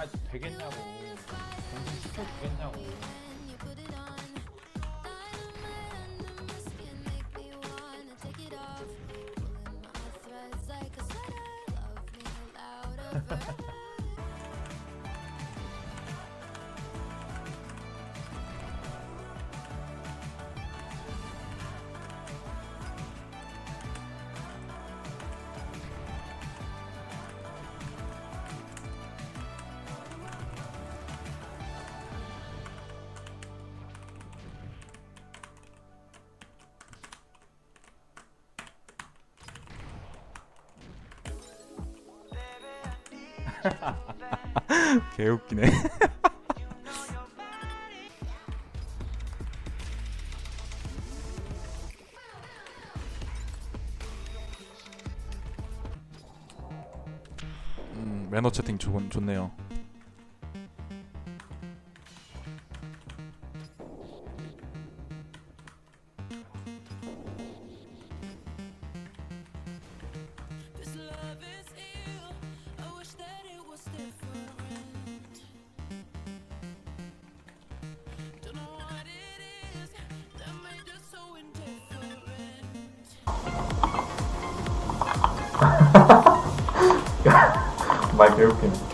가 되겠냐고. 정신 시켜 주겠냐고 개웃기네. 음, 매너 채팅 좋, 좋네요. 말 개웃기네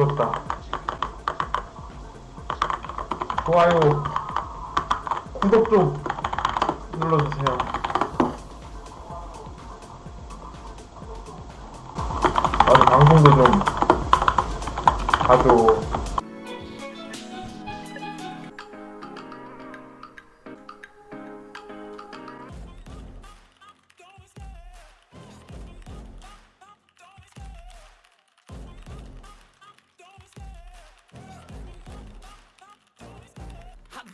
무섭다. 좋아요. 구독 좀 눌러주세요. 나도 방송도 좀 봐줘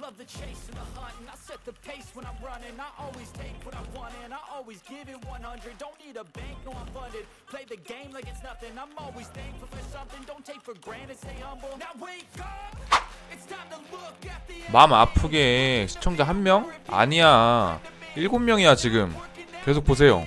love the chase and the hunt, and I set the pace when I'm running. I always take what I want, and I always give it 100. Don't need a bank, no, I'm funded. Play the game like it's nothing. I'm always thankful for something. Don't take for granted, stay humble. Now wake up! It's time to look at the 마음 아프게 시청자 한 명? 아니야. 일곱 명이야 지금. 계속 보세요.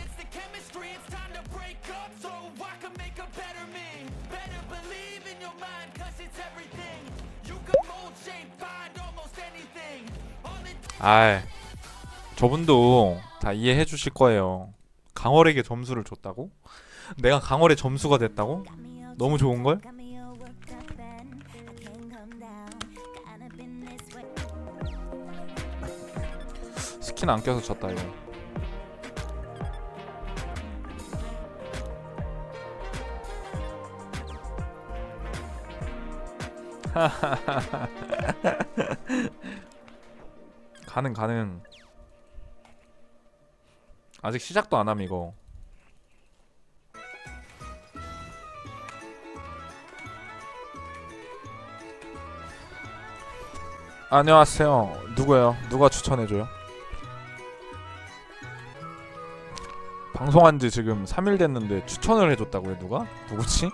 아, 저분도 다 이해해 주실 거예요. 강월에게 점수를 줬다고? 내가 강월의 점수가 됐다고? 너무 좋은 걸? 스킨 안 껴서 졌다 이거. 가능 가능. 아직 시작도 안함 이거. 안녕하세요. 누구예요? 누가 추천해줘요? 방송한 지 지금 3일 됐는데 추천을 해줬다고요 누가? 누구지?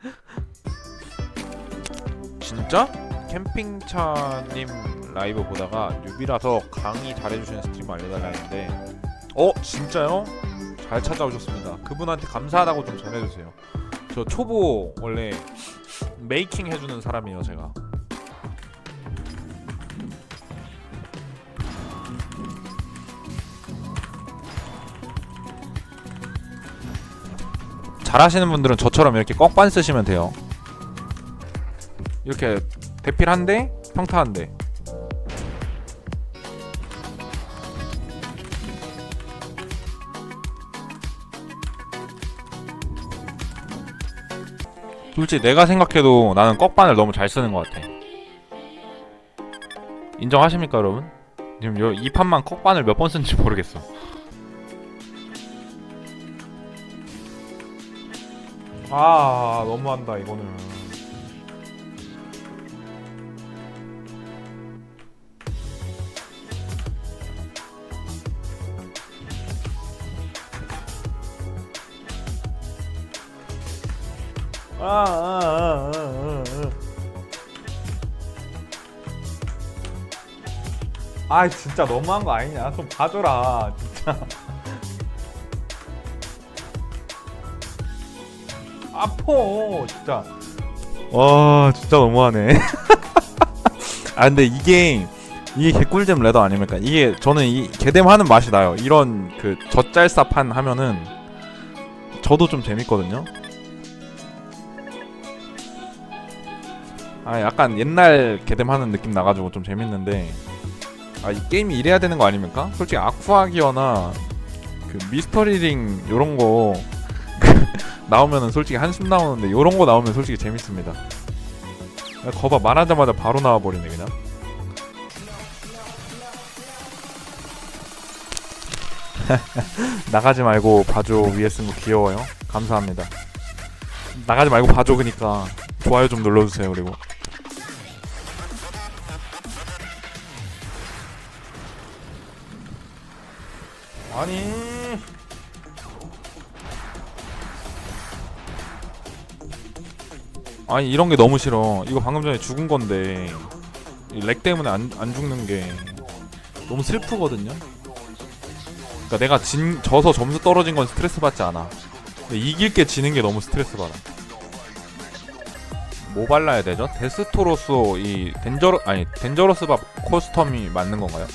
진짜? 캠핑차님 라이브 보다가 뉴비라서 강의 잘해주시는 스트리머 알려달라 했는데 어? 진짜요? 잘 찾아오셨습니다 그분한테 감사하다고 좀 전해주세요 저 초보 원래 메이킹 해주는 사람이에요 제가 잘하시는 분들은 저처럼 이렇게 꺽반 쓰시면 돼요. 이렇게 대필 한 대, 평타 한 대. 솔직히 내가 생각해도 나는 꺽반을 너무 잘 쓰는 것 같아. 인정하십니까, 여러분? 지금 요, 이 판만 컵반을 몇 번 쓴지 모르겠어. 아 너무한다 이거는. 아, 아, 아, 아, 아, 아. 아 진짜 너무한 거 아니냐? 좀 봐줘라 진짜. 아퍼 진짜. 와 진짜 너무하네. 아 근데 이게 이게 개꿀잼 레더 아닙니까? 이게 저는 이 개뎀 하는 맛이 나요. 이런 그 젖잘싸판 하면은 저도 좀 재밌거든요 아 약간 옛날 개뎀 하는 느낌 나가지고 좀 재밌는데 아 이 게임이 이래야 되는 거 아닙니까? 솔직히 아쿠아기어나 그 미스터리링 요런 거 나오면은 솔직히 한숨 나오는데 요런 거 나오면 솔직히 재밌습니다. 야, 거봐 말하자마자 바로 나와버리네 그냥. 나가지 말고 봐줘 위에 쓴 거 귀여워요. 감사합니다. 나가지 말고 봐줘 그니까 좋아요 좀 눌러주세요 그리고. 아니. 아니 이런 게 너무 싫어. 이거 방금 전에 죽은 건데. 이렉 때문에 안, 안 죽는 게 너무 슬프거든요? 그러니까 내가 진, 져서 점수 떨어진 건 스트레스 받지 않아. 이길 게 지는 게 너무 스트레스 받아. 뭐 발라야 되죠? 데스토로스 이 덴저러 아니 덴저러스 밥 코스텀이 맞는 건가요?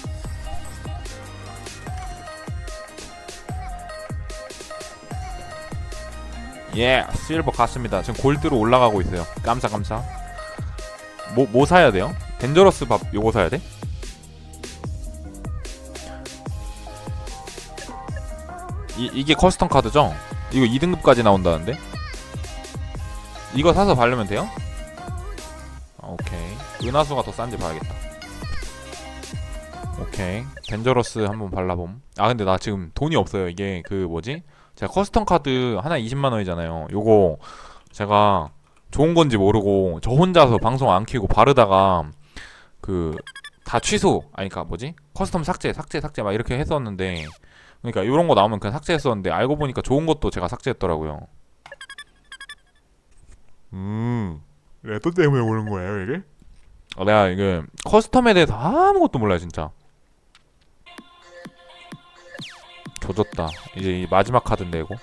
예, 실버 갔습니다. 지금 골드로 올라가고 있어요. 깜사. 뭐뭐 사야 돼요? 덴저러스 밥 요거 사야 돼? 이 이게 커스텀 카드죠? 이거 2등급까지 나온다는데? 이거 사서 바르면 돼요? 아, 오케이. 은하수가 더 싼지 봐야겠다. 오케이. 덴저러스 한번 발라봄. 아 근데 나 지금 돈이 없어요. 이게 그 뭐지? 제가 커스텀 카드 하나 20만 원이잖아요. 요거 제가 좋은 건지 모르고 저 혼자서 방송 안 켜고 바르다가 그 다 취소 아니 그니까 뭐지 커스텀 삭제 삭제 삭제 막 이렇게 했었는데 그러니까 요런 거 나오면 그냥 삭제했었는데 알고 보니까 좋은 것도 제가 삭제했더라고요. 음 레터 때문에 오는 거예요 이게? 어, 내가 이게 커스텀에 대해서 아무것도 몰라요 진짜. 조졌다. 이제 이 마지막 카드인데 이거.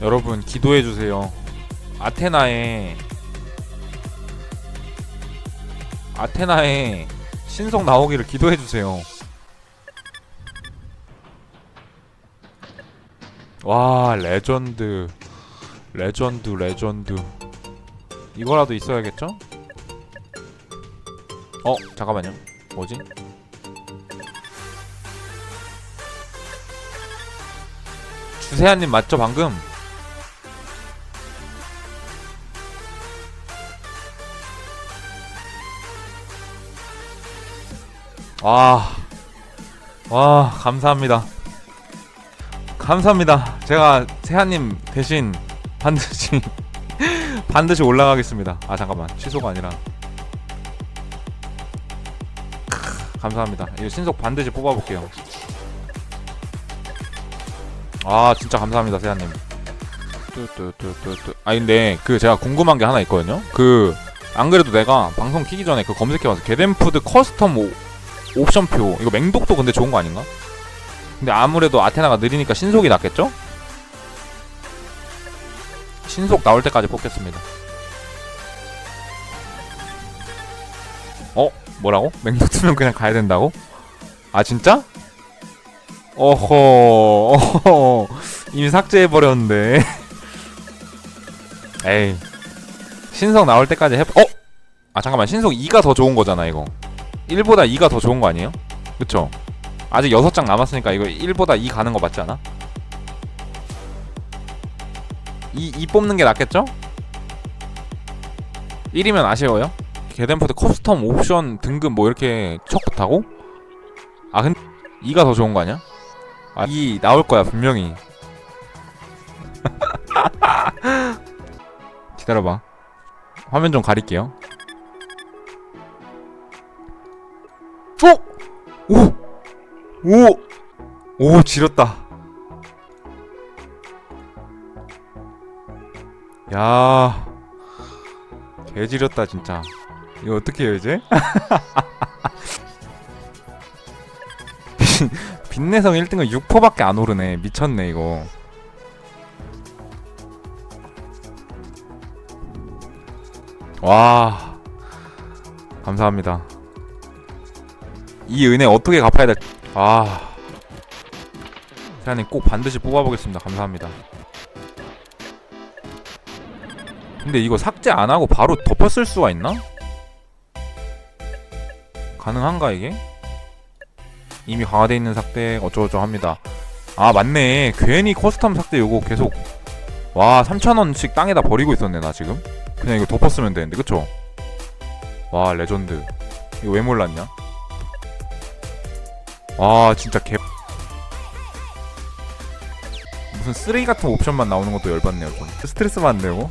여러분 기도해 주세요. 아테나에 아테나에 신속 나오기를 기도해 주세요. 와 레전드 레전드 레전드 이거라도 있어야겠죠? 어 잠깐만요 뭐지? 주세아님 맞죠 방금? 와, 와 감사합니다. 감사합니다. 제가 세아님 대신 반드시 반드시 올라가겠습니다. 아 잠깐만 취소가 아니라 감사합니다. 이거 신속 반드시 뽑아볼게요. 아 진짜 감사합니다 세아님. 뚜뚜뚜뚜뚜. 아 근데 그 제가 궁금한 게 하나 있거든요. 그 안 그래도 내가 방송 키기 전에 그 검색해봐서 게덴푸드 커스텀 오, 옵션표 이거 맹독도 근데 좋은 거 아닌가? 근데 아무래도 아테나가 느리니까 신속이 낫겠죠? 신속 나올 때까지 뽑겠습니다. 뭐라고? 맹독 쓰면 그냥 가야 된다고? 아 진짜? 어허, 어허 이미 삭제해버렸는데 에이 신속 나올 때까지 해 어? 아 잠깐만 신속 2가 더 좋은 거잖아 이거 1보다 2가 더 좋은 거 아니에요? 그쵸? 아직 6장 남았으니까 이거 1보다 2 가는 거 맞지 않아? 2, 2 뽑는 게 낫겠죠? 1이면 아쉬워요? 게덴포트 커스텀 옵션 등급 뭐 이렇게 척부타고? 아 근데 2가 더 좋은 거 아니야? 아, 2 나올 거야 분명히 기다려봐 화면 좀 가릴게요 오! 오! 오! 오 지렸다 야 개지렸다 진짜 이거 어떻게 해요 이제? 빈내성 1등은 6%밖에 안 오르네. 미쳤네 이거. 와. 감사합니다. 이 은혜 어떻게 갚아야 될... 아... 세아님 꼭 반드시 뽑아보겠습니다. 감사합니다. 근데 이거 삭제 안 하고 바로 덮었을 수가 있나? 가능한가 이게? 이미 강화돼 있는 삭제 어쩌고저쩌고 합니다. 아 맞네. 괜히 커스텀 삭제 요거 계속 와 3,000원씩 땅에다 버리고 있었네 나 지금. 그냥 이거 덮었으면 되는데 그쵸? 와 레전드. 이거 왜 몰랐냐? 와 진짜 개 무슨 쓰레기 같은 옵션만 나오는 것도 열받네요 좀. 스트레스 받네요.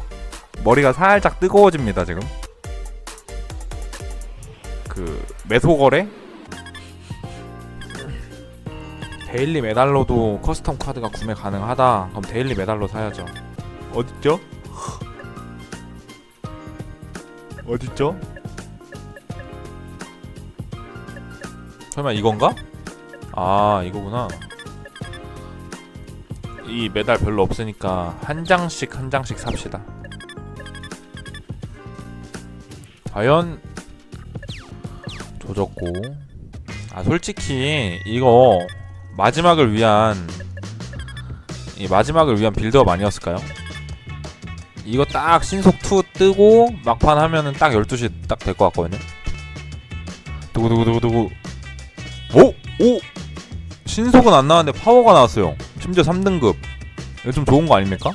머리가 살짝 뜨거워집니다 지금 그 매소거래 데일리 메달로도 커스텀 카드가 구매 가능하다 그럼 데일리 메달로 사야죠 어딨죠? 어딨죠? 설마 이건가? 아 이거구나 이 메달 별로 없으니까 한 장씩 한 장씩 삽시다 과연 조졌고 아 솔직히 이거 마지막을 위한 이 마지막을 위한 빌드업 아니었을까요? 이거 딱 신속 2 뜨고 막판 하면은 딱 12시 딱 될 것 같거든요 두구두구두구두구 오! 오! 신속은 안 나왔는데 파워가 나왔어요 심지어 3등급 이거 좀 좋은 거 아닙니까?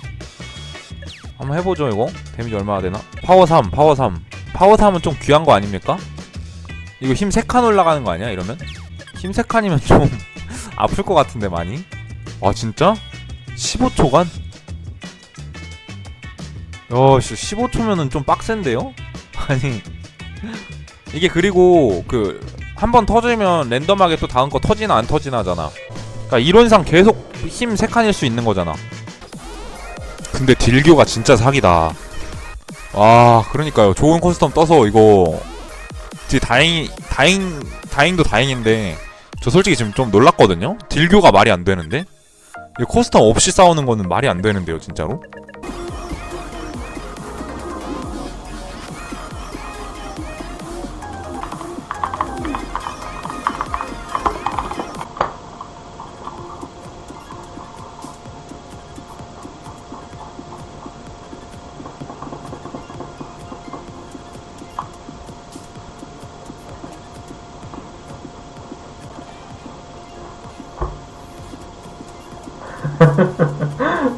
한번 해보죠 이거 데미지 얼마나 되나? 파워 3 파워 3 파워 3은 좀 귀한 거 아닙니까? 이거 힘 3칸 올라가는 거 아니야 이러면? 힘 3칸이면 좀 아플 것 같은데 많이? 와 진짜? 15초간? 야, 씨, 15초면은 좀 빡센데요? 아니 이게 그리고 그 한 번 터지면 랜덤하게 또 다음 거 터지나 안 터지나잖아. 그러니까 이론상 계속 힘 3칸일 수 있는 거잖아. 근데 딜교가 진짜 사기다. 와, 그러니까요. 좋은 커스텀 떠서 이거 진짜 다행히 다행 다행도 다행인데 저 솔직히 지금 좀 놀랐거든요. 딜교가 말이 안 되는데. 이 커스텀 없이 싸우는 거는 말이 안 되는데요, 진짜로.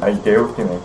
아니 개웃기네